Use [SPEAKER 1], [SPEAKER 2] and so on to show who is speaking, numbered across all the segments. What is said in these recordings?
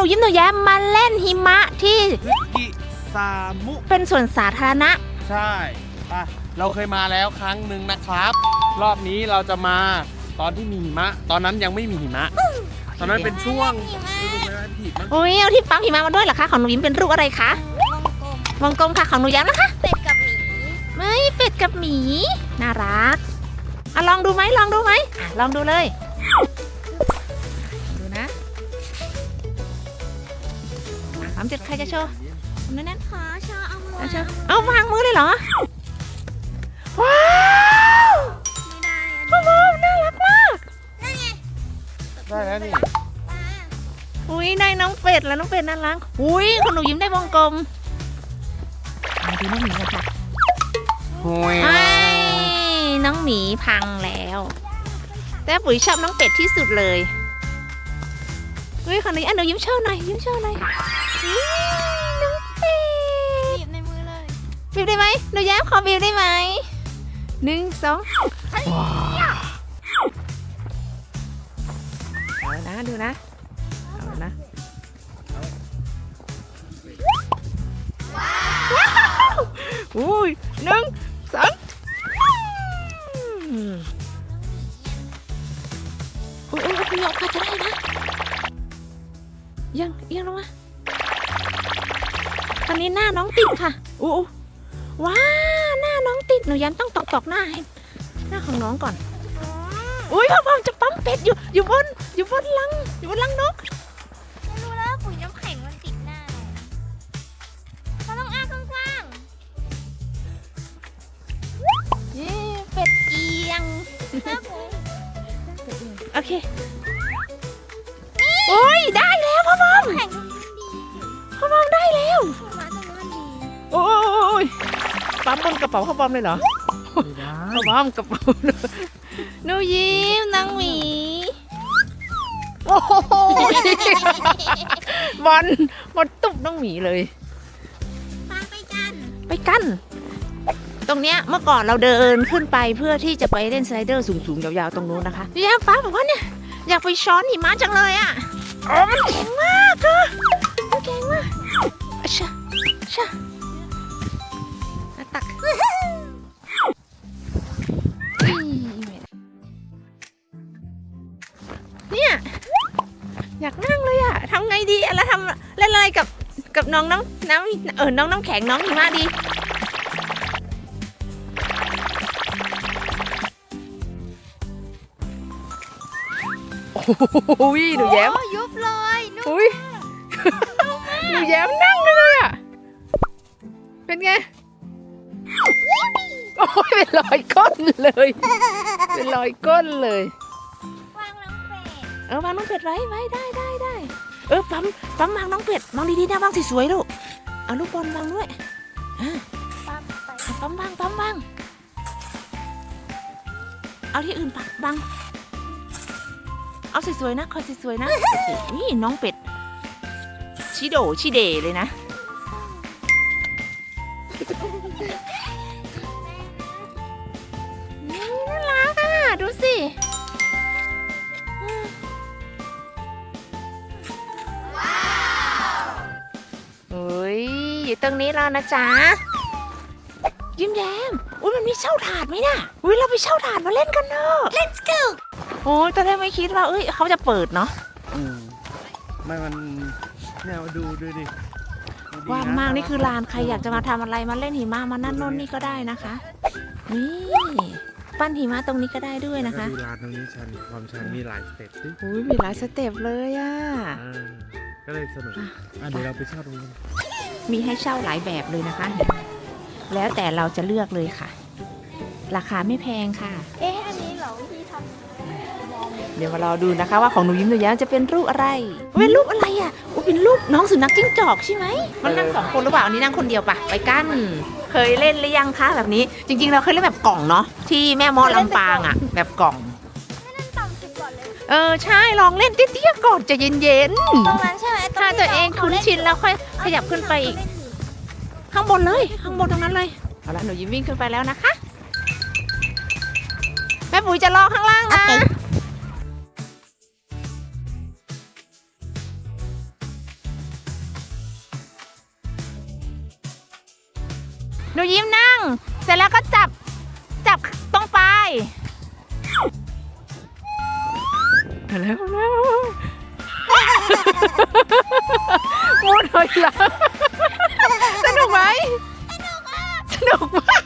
[SPEAKER 1] นูยิ้มหนูแย้มมาเล่นหิมะที่
[SPEAKER 2] กิซามุ
[SPEAKER 1] เป็นส่วนสาธารณะ
[SPEAKER 2] ใช่ไปเราเคยมาแล้วครั้งหนึ่งนะครับ รอบนี้เราจะมาตอนที่มีหิมะ ตอนนั้นยังไม่มีหิมะ ตอนนั้นเป็นช่วงฤดูใบไม้ผลิมั้ง
[SPEAKER 1] โอ้ยเอาที่ปั๊มหิมะมาด้วยเหรอคะ ของหนูยิ้มเป็นรูปอะไรคะ
[SPEAKER 3] วงกลม
[SPEAKER 1] วงกลมค่ะ ของหนูแย้มนะคะ
[SPEAKER 3] เป็ดกับหมี
[SPEAKER 1] ไม่เป็ดกับหมี น่ารักอะลองดูไหมลองดูไหมอะลองดูเลยามเจ็ดใครจะโชว์นั่นนั่น
[SPEAKER 3] ขอชอเอามือ
[SPEAKER 1] ๆโชว์เอาวางมือเลยเหรอ ว้าว
[SPEAKER 3] ไม่ได้
[SPEAKER 1] พ่อมน่ารักมาก
[SPEAKER 3] นั่นไง
[SPEAKER 2] ได้แล้วนี่
[SPEAKER 3] ปลา
[SPEAKER 1] อุ้ยได้น้องเป็ดแล้วน้องเป็ดน่ารักอุ้ยของหนูยิ้มได้วงกลมมาดูน้องหมีกันค่ะ
[SPEAKER 2] โอ้ย
[SPEAKER 1] ไอ้น้องหมีพังแล้ว แต่ปุ๋ยชอบน้องเป็ดที่สุดเลยอุ้ยของหนูอันหนูยิ้มโชว์หน่อยยิ้มโชว์หน่อยอุ๊ย น้องเป็ด
[SPEAKER 3] บีบในมือเลย
[SPEAKER 1] บีบได้ไหมหนูแย้มขอบีบได้ไหมหนึ่งสองเอานะดูนะ เอานะว้าวอุ้ยหนึ่งสองอุ้ยอุ้ยอุ้ยออกมาจะได้นะยังยังลงมาตอ นนี้หน้าน้องติดค่ะอู้อู้ว้าหน้าน้องติดหนูแย้มต้องตอกตอกหน้าให้หน้าของน้องก่อนอุ้ยพ่อพ่อจะปั๊มเป็ดอยู่อยู่บนอยู่บนลังอยู่บนลังนก
[SPEAKER 3] ปั๊ม
[SPEAKER 1] บนกระเป๋าพ่อพ่อมเลยเหรอ
[SPEAKER 2] ไม่ได้
[SPEAKER 1] พ่อพ่อมกระเป๋าหนูยิ้มนางหมีโอ้โหบอลบอลตุบน้องหมีเลย
[SPEAKER 3] ปลาไปกัน
[SPEAKER 1] ไปกัน ตรงเนี้ยเมื่อก่อนเราเดินขึ้นไปเพื่อที่จะไปเล่นสไลเดอร์สูงๆยาวๆตรงนู้นนะคะพี่แย้มฟ้าบอกว่าเนี่ยอยากไปช้อนหิมะจังเลยอะอ๋อมันแข็งมากค่ะมันแข็งมากอะชะชะอะ กับกับน้องน้ำน้ำเออน้องน้ำแข็งน้องหิมะดี โอ้ยหนูแย้ม
[SPEAKER 3] โอ้ยุบเลยนุ่ม
[SPEAKER 1] อุ้ยหนูแย้มนั่งเลยอะ เป็นไง โอ้ยเป็นรอยก้นเลย เป็นรอยก้นเลย
[SPEAKER 3] วางน้องเป็ด
[SPEAKER 1] เออวางน้องเป็ดไว้ไว้ได้ได้ได้ เออปั๊มปั๊มวางน้องเป็ดวางดีๆนะวางสวยๆลูกเอาลูกบอลวางด้วยอะ
[SPEAKER 3] ปั๊มไป
[SPEAKER 1] ปั๊มวางปั๊มวางเอาที่อื่นปักบัง เอาสวยๆนะคอยสวยๆนะนี่น้องเป็ด ชิโดชิเดเลยนะ ตรงนี้แล้วนะจ๊ะ ยิ้มแย้ม อุ้ยมันมีเช่าถาดไหมน่ะ อุ้ยเราไปเช่าถาดมาเล่นกันเนอะ
[SPEAKER 3] let's go
[SPEAKER 1] โอ้ยตอนแรกไม่คิดว่า เอ้ยเขาจะเปิดเนาะ
[SPEAKER 2] อืมไม่มันเนี่ยมาดูดูดิดูดิ
[SPEAKER 1] ว่างมากนี่คือลานใครอยากจะมาทำอะไรมาเล่นหิมะมานั่นโน่นนี่ก็ได้นะคะ นี่ ปั้นหิมะตรงนี้ก็ได้ด้วยนะคะ
[SPEAKER 2] แล้วดูร้านตรงนี้ชันความชันมีหลายสเต็ปดิ
[SPEAKER 1] อุ้ยมีหลายสเต็ปเลยอะ
[SPEAKER 2] อ่าก็เลยสนุกอะเดี๋ยวเราไปเช่าตรงนี้น
[SPEAKER 1] มีให้เช่าหลายแบบเลยนะคะ แล้วแต่เราจะเลือกเลยค่ะ ราคาไม่แพงค่ะ
[SPEAKER 3] เอ๊ะ อันนี้เหรอวิธีทำ
[SPEAKER 1] เดี๋ยวมารอดูนะคะ ว่าของหนูยิ้มหนูแย้มจะเป็นรูปอะไร เป็นรูปอะไรอะอุ้ยเป็นรูปน้องสุนัขจิ้งจอกใช่ไหมมันนั่งสองคนหรือเปล่าอันนี้นั่งคนเดียวปะไปกันเคยเล่นหรือยังคะแบบนี้ จริง ๆ เราเคยเล่นแบบกล่องเนาะที่แม่มอลำปางอะ แบบกล่อง
[SPEAKER 3] เอ
[SPEAKER 1] อใช่ลองเล่นเตี้ยๆก่อนจะเย็นๆ
[SPEAKER 3] ตรงนั้นใช่ไหม
[SPEAKER 1] ๆ ถ้าตัวเองคุ้นชินแล้วค่อยขยับขึ้นไปอีก ข้างบนเลย ข้างบนตรงนั้นเลย เอาละหนูยิ้มวิ่งขึ้นไปแล้วนะคะ แม่ปุ๋ยจะรอข้างล่างนะหนูยิ้มนั่ง เสร็จแล้วก็จับ จับตรงปลาย มาแล้วมาแล้วมูดเลยละสนุกไหมสนุกมาก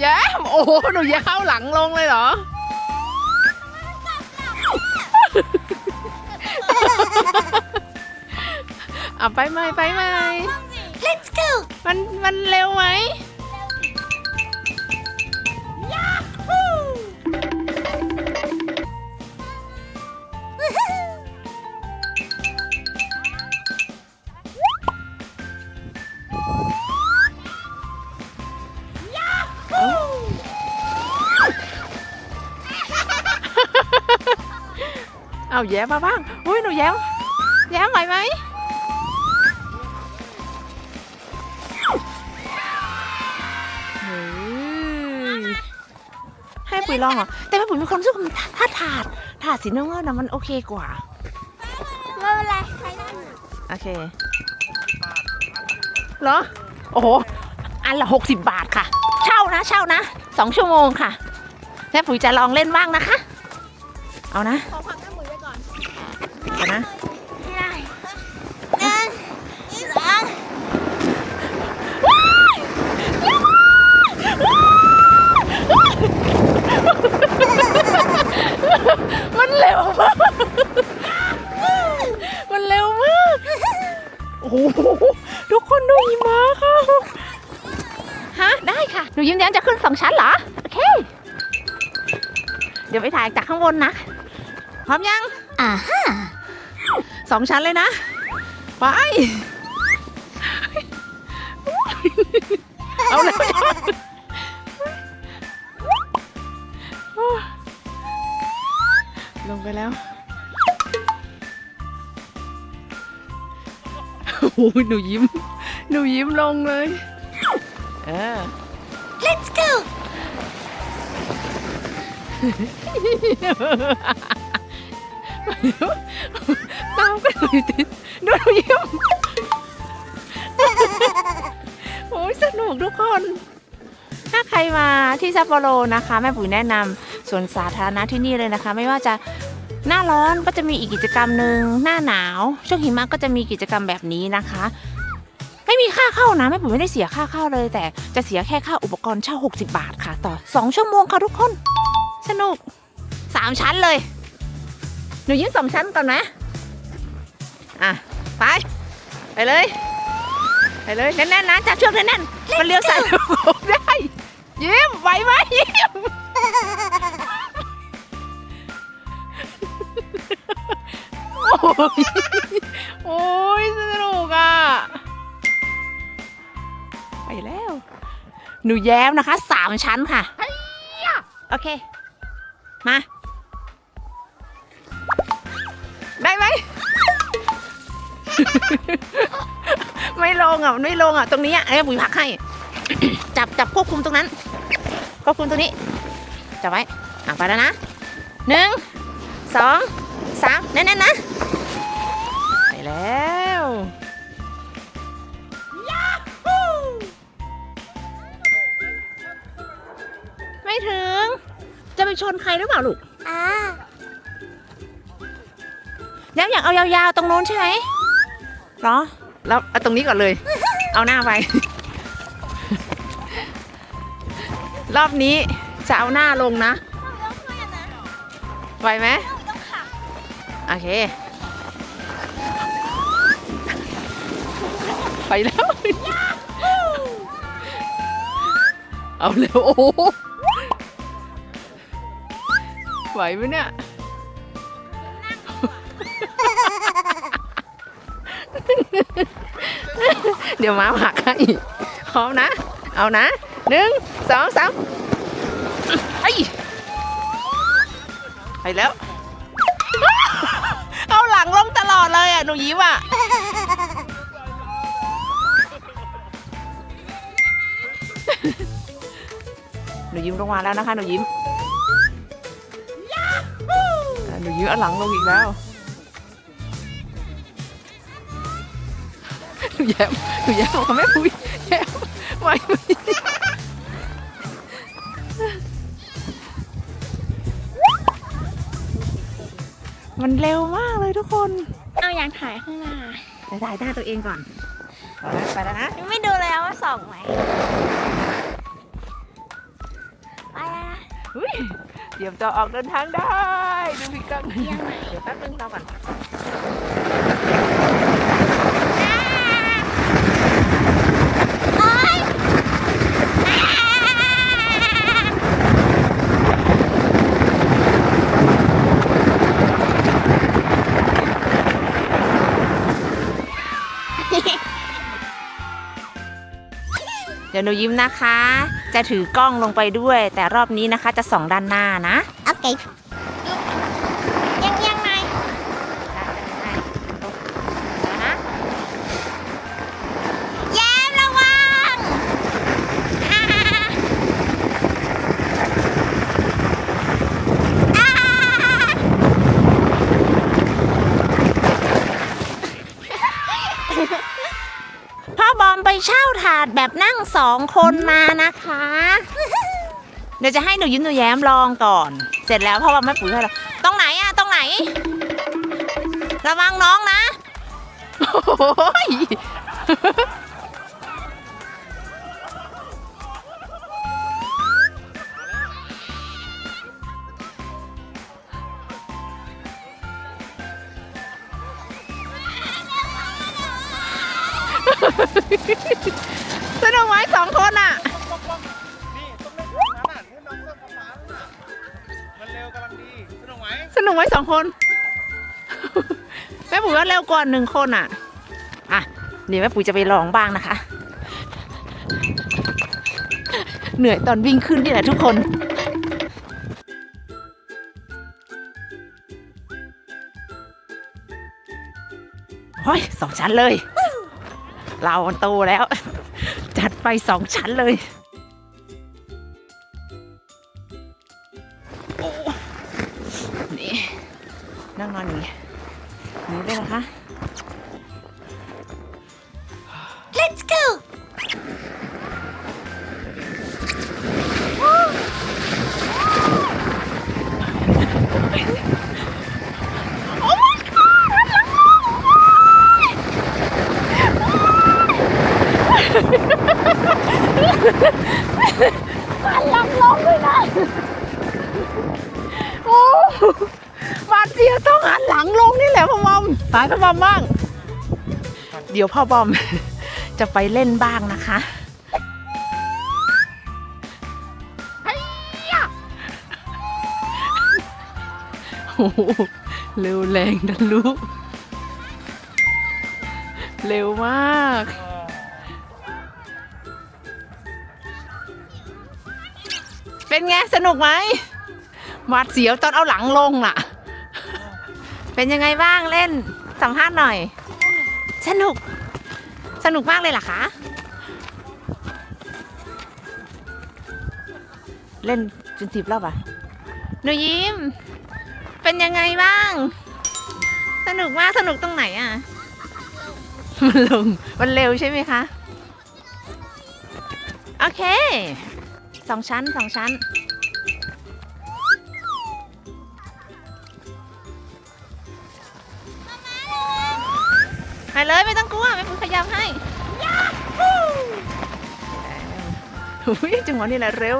[SPEAKER 1] แย้มโอ้โหหนูแย้เข้าหลังลงเลยเหรอเอาไปไหมไปไหม
[SPEAKER 3] Let's go
[SPEAKER 1] มันมันเร็วไหม เอาแย้มมาบ้างอุ้ยหนูแย้มแย้มไหวไหมให้ปุ๋ยลองเหรอแต่แม่ปุ๋ยมีความรู้สึกมันถ้าถาดถาดสีน้ำเงินนะมันโอเคกว่า
[SPEAKER 3] ไม่เป็นไรใช้ได้
[SPEAKER 1] โอเคเหรอโอ้โหอันละหกสิบบาทค่ะ เช่านะเช่านะสองชั่วโมงค่ะแม่ปุ๋ยจะลองเล่นบ้างนะคะ เอานะ บนนะ พร้อมยัง
[SPEAKER 3] อ่าฮะ
[SPEAKER 1] สองชั้นเลยนะ ไป เอาเลยลงไปแล้วโอ้โหหนูยิ้ม หนูยิ้มลงเลยเออ
[SPEAKER 3] Let's go
[SPEAKER 1] ตามกันเลยติดดูหนูยิ้มโอ้ยสนุกทุกคน ถ้าใครมาที่ซัปโปโรนะคะ แม่ปุ๋ยแนะนำสวนสาธารณะที่นี่เลยนะคะ ไม่ว่าจะหน้าร้อนก็จะมีอีกกิจกรรมหนึ่งหน้าหนาว ช่วงหิมะก็จะมีกิจกรรมแบบนี้นะคะ ไม่มีค่าเข้านะแม่ปุ๋ยไม่ได้เสียค่าเข้าเลย แต่จะเสียแค่ค่าอุปกรณ์เช่า 60 บาทค่ะ ต่อ 2 ชั่วโมงค่ะทุกคน สนุก 3ชั้นเลย หนูยืนสองชั้นก่อนไหมอะ ไป ไปเลย ไปเลย แน่นๆนะจับเชือกแน่นๆมันเลี้ยวซ้ายเลี้ยวขวาได้ ยิ้มไหวไหมยิ้มโอ้ยโอ้ยสนุกอะ ไปแล้ว หนูแย้มนะคะสามชั้นค่ะ โอเค มา ได้ไหม ไม่ลงอะไม่ลงอะตรงนี้อะไอ้ปุ๋ยผักให้ จับจับควบคุมตรงนั้นควบคุมตรงนี้ จับไว้อะไปแล้วนะหนึ่งสองสามแน่นๆนะไปแล้วไม่ถึง จะไปชนใครหรือเปล่าลูก
[SPEAKER 3] อ่า
[SPEAKER 1] แล้วอยากเอายาวๆตรงนู้นใช่ไหมเหรอแล้วเอาตรงนี้ก่อนเลย เอาหน้าไป รอบนี้จะเอาหน้าลงนะ
[SPEAKER 3] ต้องช่วยกันนะ
[SPEAKER 1] ไหวไหม
[SPEAKER 3] ต้องขับ
[SPEAKER 1] โอเค ไปแล้ว เอาเร็วโอ้โหไหวไหมเนี่ย เดี๋ยวมาผักให้พร้อมนะ เอานะหนึ่งสองสามไอ้ไปแล้ว เอาหลังลงตลอดเลยอะ หนูยิ้มอะหนูยิ้มลงมาแล้วนะคะ หนูยิ้มหนูยิ้มเอาหลังลงอีกแล้ว แย้มหนูแย้มบอกว่าแม่ปุ้ยแย้มไหวไหมมันเร็วมากเลยทุกคน
[SPEAKER 3] เอาอยากถ่ายข้างหน้า
[SPEAKER 1] ไปถ่ายหน้าตัวเองก่อนไปแล้วนะ
[SPEAKER 3] ยังไม่ดูเลยว่าส่องไหมไปแล้วนะ
[SPEAKER 1] อุ๊ยเตรียมตัวออกเดินทางได้ ดูพี่กัง
[SPEAKER 3] เอียงไหน
[SPEAKER 1] เดี๋ยวแป๊บนึงรอก่อน ดี๋ยวหนูยิ้มนะคะ จะถือกล้องลงไปด้วย แต่รอบนี้นะคะจะส่องด้านหน้านะ
[SPEAKER 3] โอเคยังยังไง
[SPEAKER 1] นะ
[SPEAKER 3] แย้มระวังอ่าอ่า
[SPEAKER 1] พ่อบอมไป เช่าถาดแบบนั่งสองคนมานะคะ เดี๋ยวจะให้หนูยิ้มหนูแย้มลองก่อน เสร็จแล้วพ่อว่าไม่ปุ๋ยให้เราตรงไหนอะตรงไหน ระวังน้องนะโอ้ย สนุกไหมสองคนอะ
[SPEAKER 2] นี่ต้องเล่นแบบนั้นอะให้น้องเล่นฟ้าๆน่ะมันเร็วกำลังดีสนุกไหม
[SPEAKER 1] สนุกไหมสองคน แม่ปุ๋ยว่าเร็วกว่าหนึ่งคนอะ อะ เดี๋ยวแม่ปุ๋ยจะไปลองบ้างนะคะ เหนื่อยตอนวิ่งขึ้นนี่แหละทุกคน โอ้ยสองชั้นเลย เราโตแล้ว จัดไปสองชั้นเลยนี่นั่งนอนนี้นี้เลยนะคะ
[SPEAKER 3] Let's go
[SPEAKER 1] มตายพ่อบอมบ้าง เดี๋ยวพ่อบอม จะไปเล่นบ้างนะคะไอ้ยะโอ้โหเร็วแรงดันลุเร็วมากเป็นไง สนุกไหมหวาดเสียวตอนเอาหลังลงน่ะ เป็นยังไงบ้างเล่น สัมภาษณ์หน่อย สนุก สนุกมากเลยเหรอคะ เล่นจนสิบรอบอะหนูยิ้ม เป็นยังไงบ้าง สนุกมาก สนุกตรงไหนอะ มันลง มันเร็วใช่ไหมคะ โอเค สองชั้นสองชั้น ไปเลยไม่ต้องกลัวแม่ปุ๋ยขยับให้ยาฮูอุ้ยจังหวะนี้แหละเร็ว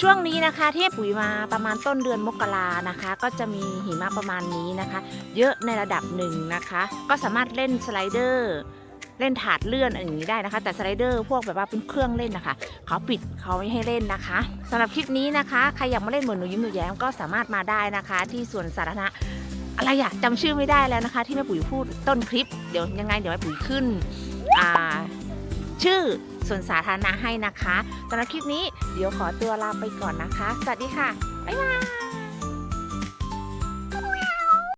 [SPEAKER 1] ช่วงนี้นะคะที่ปุ๋ยมาประมาณต้นเดือนมกรานะคะ ก็จะมีหิมะประมาณนี้นะคะ เยอะในระดับหนึ่งนะคะ ก็สามารถเล่นสไลเดอร์ เล่นถาดเลื่อนอะไรอย่างนี้ได้นะคะ แต่สไลเดอร์พวกแบบว่าเป็นเครื่องเล่นนะคะเขาปิดเขาไม่ให้เล่นนะคะสำหรับคลิปนี้นะคะใครอยากมาเล่นเหมือนหนูยิ้มหนูแย้มก็สามารถมาได้นะคะ ที่สวนสาธารณะอะไรอะจำชื่อไม่ได้แล้วนะคะ ที่แม่ปุ๋ยพูดต้นคลิปเดี๋ยวยังไงเดี๋ยวแม่ปุ๋ยขึ้นอ่าชื่อสวนสาธารณะให้นะคะสำหรับคลิปนี้เดี๋ยวขอตัวลาไปก่อนนะคะ สวัสดีค่ะ บ๊ายบาย